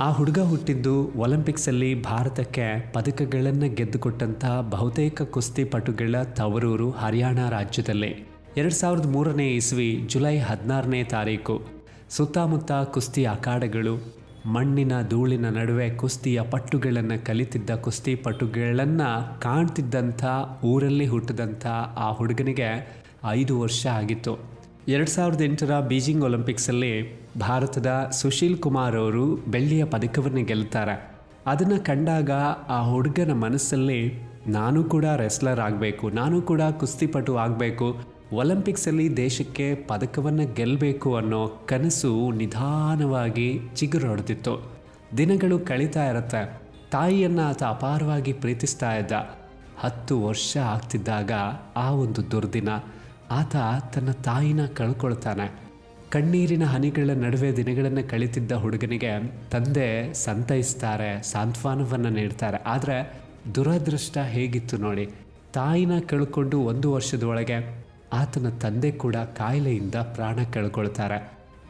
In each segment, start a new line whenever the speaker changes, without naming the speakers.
ಆ ಹುಡುಗ ಹುಟ್ಟಿದ್ದು ಒಲಿಂಪಿಕ್ಸಲ್ಲಿ ಭಾರತಕ್ಕೆ ಪದಕಗಳನ್ನು ಗೆದ್ದುಕೊಟ್ಟಂಥ ಬಹುತೇಕ ಕುಸ್ತಿಪಟುಗಳ ತವರೂರು ಹರಿಯಾಣ ರಾಜ್ಯದಲ್ಲಿ. ಎರಡು ಸಾವಿರದ ಮೂರನೇ ಇಸ್ವಿ ಜುಲೈ ಹದಿನಾರನೇ ತಾರೀಕು. ಸುತ್ತಮುತ್ತ ಕುಸ್ತಿ ಅಖಾಡಗಳು, ಮಣ್ಣಿನ ಧೂಳಿನ ನಡುವೆ ಕುಸ್ತಿಯ ಪಟ್ಟುಗಳನ್ನು ಕಲಿತಿದ್ದ ಕುಸ್ತಿ ಪಟುಗಳನ್ನು ಕಾಣ್ತಿದ್ದಂಥ, ಊರಲ್ಲಿ ಹುಟ್ಟಿದಂಥ ಆ ಹುಡುಗನಿಗೆ ಐದು ವರ್ಷ ಆಗಿತ್ತು. ಎರಡು ಸಾವಿರದ ಎಂಟರ ಬೀಜಿಂಗ್ ಒಲಿಂಪಿಕ್ಸಲ್ಲಿ ಭಾರತದ ಸುಶೀಲ್ ಕುಮಾರ್ ಅವರು ಬೆಳ್ಳಿಯ ಪದಕವನ್ನು ಗೆಲ್ತಾರೆ. ಅದನ್ನು ಕಂಡಾಗ ಆ ಹುಡುಗನ ಮನಸ್ಸಲ್ಲಿ ನಾನು ಕೂಡ ರೆಸ್ಲರ್ ಆಗಬೇಕು, ನಾನು ಕೂಡ ಕುಸ್ತಿಪಟು ಆಗಬೇಕು, ಒಲಿಂಪಿಕ್ಸಲ್ಲಿ ದೇಶಕ್ಕೆ ಪದಕವನ್ನು ಗೆಲ್ಲಬೇಕು ಅನ್ನೋ ಕನಸು ನಿಧಾನವಾಗಿ ಚಿಗುರೊಡೆದಿತ್ತು ದಿನಗಳು ಕಳೀತಾ ಇರುತ್ತೆ. ತಾಯಿಯನ್ನು ಆತ ಅಪಾರವಾಗಿ ಪ್ರೀತಿಸ್ತಾ ಇದ್ದ. ಹತ್ತು ವರ್ಷ ಆಗ್ತಿದ್ದಾಗ ಆ ಒಂದು ದುರ್ದಿನ. ಆತ ತನ್ನ ತಾಯಿನ ಕಳ್ಕೊಳ್ತಾನೆ. ಕಣ್ಣೀರಿನ ಹನಿಗಳ ನಡುವೆ ದಿನಗಳನ್ನು ಕಳೀತಿದ್ದ ಹುಡುಗನಿಗೆ ತಂದೆ ಸಂತೈಸ್ತಾರೆ, ಸಾಂತ್ವನವನ್ನು ನೀಡ್ತಾರೆ. ಆದರೆ ದುರದೃಷ್ಟ ಹೇಗಿತ್ತು ನೋಡಿ, ತಾಯಿನ ಕಳ್ಕೊಂಡು ಒಂದು ವರ್ಷದೊಳಗೆ ಆತನ ತಂದೆ ಕೂಡ ಕಾಯಿಲೆಯಿಂದ ಪ್ರಾಣ ಕಳ್ಕೊಳ್ತಾರೆ.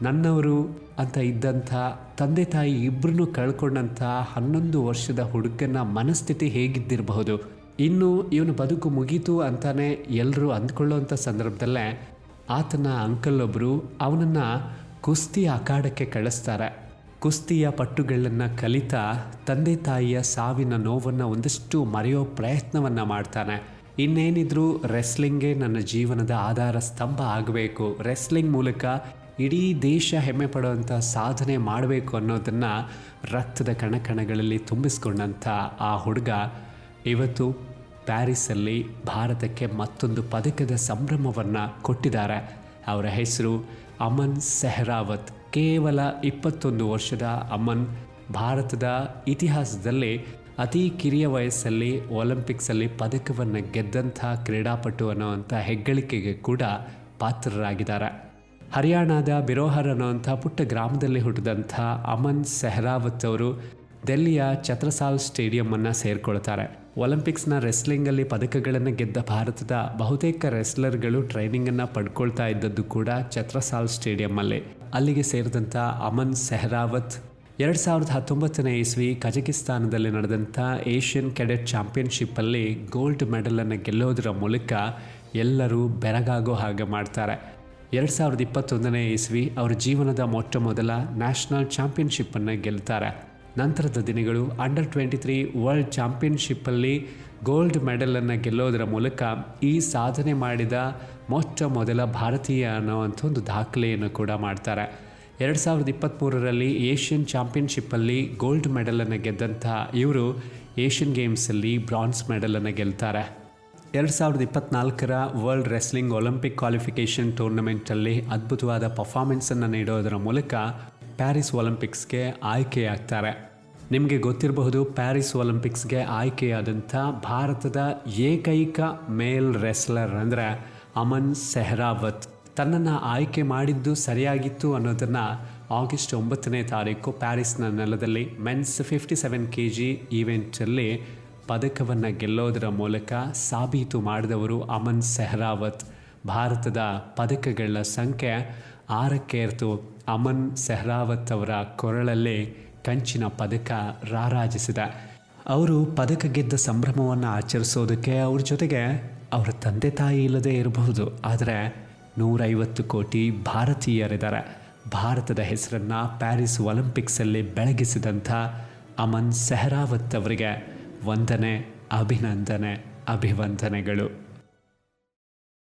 ನನ್ನವರು ಅಂತ ಇದ್ದಂಥ ತಂದೆ ತಾಯಿ ಇಬ್ಬರನ್ನೂ ಕಳ್ಕೊಂಡಂಥ ಹನ್ನೊಂದು ವರ್ಷದ ಹುಡುಗನ ಮನಸ್ಥಿತಿ ಹೇಗಿದ್ದಿರಬಹುದು? ಇನ್ನು ಇವನು ಬದುಕು ಮುಗೀತು ಅಂತಾನೆ ಎಲ್ಲರೂ ಅಂದ್ಕೊಳ್ಳೋವಂಥ ಸಂದರ್ಭದಲ್ಲೇ ಆತನ ಅಂಕಲ್ ಒಬ್ಬರು ಅವನನ್ನು ಕುಸ್ತಿ ಅಖಾಡಕ್ಕೆ ಕಳಿಸ್ತಾರೆ. ಕುಸ್ತಿಯ ಪಟ್ಟುಗಳನ್ನು ಕಲಿತಾ ತಂದೆ ತಾಯಿಯ ಸಾವಿನ ನೋವನ್ನು ಒಂದಷ್ಟು ಮರೆಯೋ ಪ್ರಯತ್ನವನ್ನು ಮಾಡ್ತಾನೆ. ಇನ್ನೇನಿದ್ರು ರೆಸ್ಲಿಂಗೇ ನನ್ನ ಜೀವನದ ಆಧಾರ ಸ್ತಂಭ ಆಗಬೇಕು. ರೆಸ್ಲಿಂಗ್ ಮೂಲಕ ಇಡೀ ದೇಶ ಹೆಮ್ಮೆ ಪಡುವಂಥ ಸಾಧನೆ ಮಾಡಬೇಕು ಅನ್ನೋದನ್ನು ರಕ್ತದ ಕಣಕಣಗಳಲ್ಲಿ ತುಂಬಿಸ್ಕೊಂಡಂಥ ಆ ಹುಡುಗ ಇವತ್ತು ಪ್ಯಾರಿಸಲ್ಲಿ ಭಾರತಕ್ಕೆ ಮತ್ತೊಂದು ಪದಕದ ಸಂಭ್ರಮವನ್ನು ಕೊಟ್ಟಿದ್ದಾರೆ. ಅವರ ಹೆಸರು ಅಮನ್ ಸೆಹ್ರಾವತ್. ಕೇವಲ ಇಪ್ಪತ್ತೊಂದು ವರ್ಷದ ಅಮನ್ ಭಾರತದ ಇತಿಹಾಸದಲ್ಲಿ ಅತಿ ಕಿರಿಯ ವಯಸ್ಸಲ್ಲಿ ಒಲಿಂಪಿಕ್ಸಲ್ಲಿ ಪದಕವನ್ನು ಗೆದ್ದಂಥ ಕ್ರೀಡಾಪಟು ಅನ್ನೋವಂಥ ಹೆಗ್ಗಳಿಕೆಗೆ ಕೂಡ ಪಾತ್ರರಾಗಿದ್ದಾರೆ. ಹರಿಯಾಣದ ಬಿರೋಹರ್ ಅನ್ನೋವಂಥ ಪುಟ್ಟ ಗ್ರಾಮದಲ್ಲಿ ಹುಟ್ಟಿದಂಥ ಅಮನ್ ಸೆಹ್ರಾವತ್ ಅವರು ದೆಲ್ಲಿಯ ಛತ್ರಸಾಲ್ ಸ್ಟೇಡಿಯಮನ್ನು ಸೇರಿಕೊಳ್ತಾರೆ. ಒಲಿಂಪಿಕ್ಸ್ನ ರೆಸ್ಲಿಂಗಲ್ಲಿ ಪದಕಗಳನ್ನು ಗೆದ್ದ ಭಾರತದ ಬಹುತೇಕ ರೆಸ್ಲರ್ಗಳು ಟ್ರೈನಿಂಗನ್ನು ಪಡ್ಕೊಳ್ತಾ ಇದ್ದದ್ದು ಕೂಡ ಛತ್ರಸಾಲ್ ಸ್ಟೇಡಿಯಮ್ಮಲ್ಲಿ. ಅಲ್ಲಿಗೆ ಸೇರಿದಂಥ ಅಮನ್ ಸೆಹ್ರಾವತ್, ಎರಡು ಸಾವಿರದ ಹತ್ತೊಂಬತ್ತನೇ ಇಸ್ವಿ ಕಜಕಿಸ್ತಾನದಲ್ಲಿ ನಡೆದಂಥ ಏಷ್ಯನ್ ಕೆಡೆಟ್ ಚಾಂಪಿಯನ್ಶಿಪ್ಪಲ್ಲಿ ಗೋಲ್ಡ್ ಮೆಡಲನ್ನು ಗೆಲ್ಲೋದರ ಮೂಲಕ ಎಲ್ಲರೂ ಬೆರಗಾಗೋ ಹಾಗೆ ಮಾಡ್ತಾರೆ. ಎರಡು ಸಾವಿರದ ಇಪ್ಪತ್ತೊಂದನೇ ಇಸ್ವಿ ಅವರ ಜೀವನದ ಮೊಟ್ಟ ಮೊದಲ ನ್ಯಾಷನಲ್ ಚಾಂಪಿಯನ್ಶಿಪ್ಪನ್ನು ಗೆಲ್ತಾರೆ. ನಂತರದ ದಿನಗಳು ಅಂಡರ್ ಟ್ವೆಂಟಿ ತ್ರೀ ವರ್ಲ್ಡ್ ಚಾಂಪಿಯನ್ಶಿಪ್ಪಲ್ಲಿ ಗೋಲ್ಡ್ ಮೆಡಲನ್ನು ಗೆಲ್ಲೋದರ ಮೂಲಕ ಈ ಸಾಧನೆ ಮಾಡಿದ ಮೊಟ್ಟ ಮೊದಲ ಭಾರತೀಯ ಅನ್ನೋವಂಥ ಒಂದು ದಾಖಲೆಯನ್ನು ಕೂಡ ಮಾಡ್ತಾರೆ. ಎರಡು ಸಾವಿರದ ಇಪ್ಪತ್ತ್ಮೂರರಲ್ಲಿ ಏಷ್ಯನ್ ಚಾಂಪಿಯನ್ಶಿಪ್ಪಲ್ಲಿ ಗೋಲ್ಡ್ ಮೆಡಲನ್ನು ಗೆದ್ದಂಥ ಇವರು ಏಷ್ಯನ್ ಗೇಮ್ಸಲ್ಲಿ ಬ್ರಾನ್ಸ್ ಮೆಡಲನ್ನು ಗೆಲ್ತಾರೆ. ಎರಡು ಸಾವಿರದ ಇಪ್ಪತ್ನಾಲ್ಕರ ವರ್ಲ್ಡ್ ರೆಸ್ಲಿಂಗ್ ಒಲಿಂಪಿಕ್ ಕ್ವಾಲಿಫಿಕೇಷನ್ ಟೂರ್ನಮೆಂಟಲ್ಲಿ ಅದ್ಭುತವಾದ ಪರ್ಫಾರ್ಮೆನ್ಸನ್ನು ನೀಡೋದರ ಮೂಲಕ ಪ್ಯಾರಿಸ್ ಒಲಿಂಪಿಕ್ಸ್ಗೆ ಆಯ್ಕೆಯಾಗ್ತಾರೆ. ನಿಮಗೆ ಗೊತ್ತಿರಬಹುದು ಪ್ಯಾರಿಸ್ ಒಲಿಂಪಿಕ್ಸ್ಗೆ ಆಯ್ಕೆಯಾದಂಥ ಭಾರತದ ಏಕೈಕ ಮೇಲ್ ರೆಸ್ಲರ್ ಅಂದರೆ ಅಮನ್ ಸೆಹ್ರಾವತ್. ತನ್ನನ್ನು ಆಯ್ಕೆ ಮಾಡಿದ್ದು ಸರಿಯಾಗಿತ್ತು ಅನ್ನೋದನ್ನು ಆಗಸ್ಟ್ ಒಂಬತ್ತನೇ ತಾರೀಕು ಪ್ಯಾರಿಸ್ನ ನೆಲದಲ್ಲಿ men's fifty seven K G ಈವೆಂಟಲ್ಲಿ ಪದಕವನ್ನು ಗೆಲ್ಲೋದರ ಮೂಲಕ ಸಾಬೀತು ಮಾಡಿದವರು ಅಮನ್ ಸೆಹ್ರಾವತ್. ಭಾರತದ ಪದಕಗಳ ಸಂಖ್ಯೆ ಆರಕ್ಕೇರ್ತು ಅಮನ್ ಸೆಹ್ರಾವತ್ ಅವರ ಕೊರಳಲ್ಲಿ ಕಂಚಿನ ಪದಕ ರಾರಾಜಿಸಿದ. ಅವರು ಪದಕ ಗೆದ್ದ ಸಂಭ್ರಮವನ್ನು ಆಚರಿಸೋದಕ್ಕೆ ಅವ್ರ ಜೊತೆಗೆ ಅವರ ತಂದೆ ತಾಯಿ ಇಲ್ಲದೆ ಇರಬಹುದು. ಆದರೆ ನೂರೈವತ್ತು ಕೋಟಿ ಭಾರತೀಯರಿದ್ದಾರೆ. ಭಾರತದ ಹೆಸರನ್ನು ಪ್ಯಾರಿಸ್ ಒಲಿಂಪಿಕ್ಸಲ್ಲಿ ಬೆಳಗಿಸಿದಂಥ ಅಮನ್ ಸೆಹ್ರಾವತ್ ಅವರಿಗೆ ವಂದನೆ, ಅಭಿನಂದನೆ, ಅಭಿವಂದನೆಗಳು.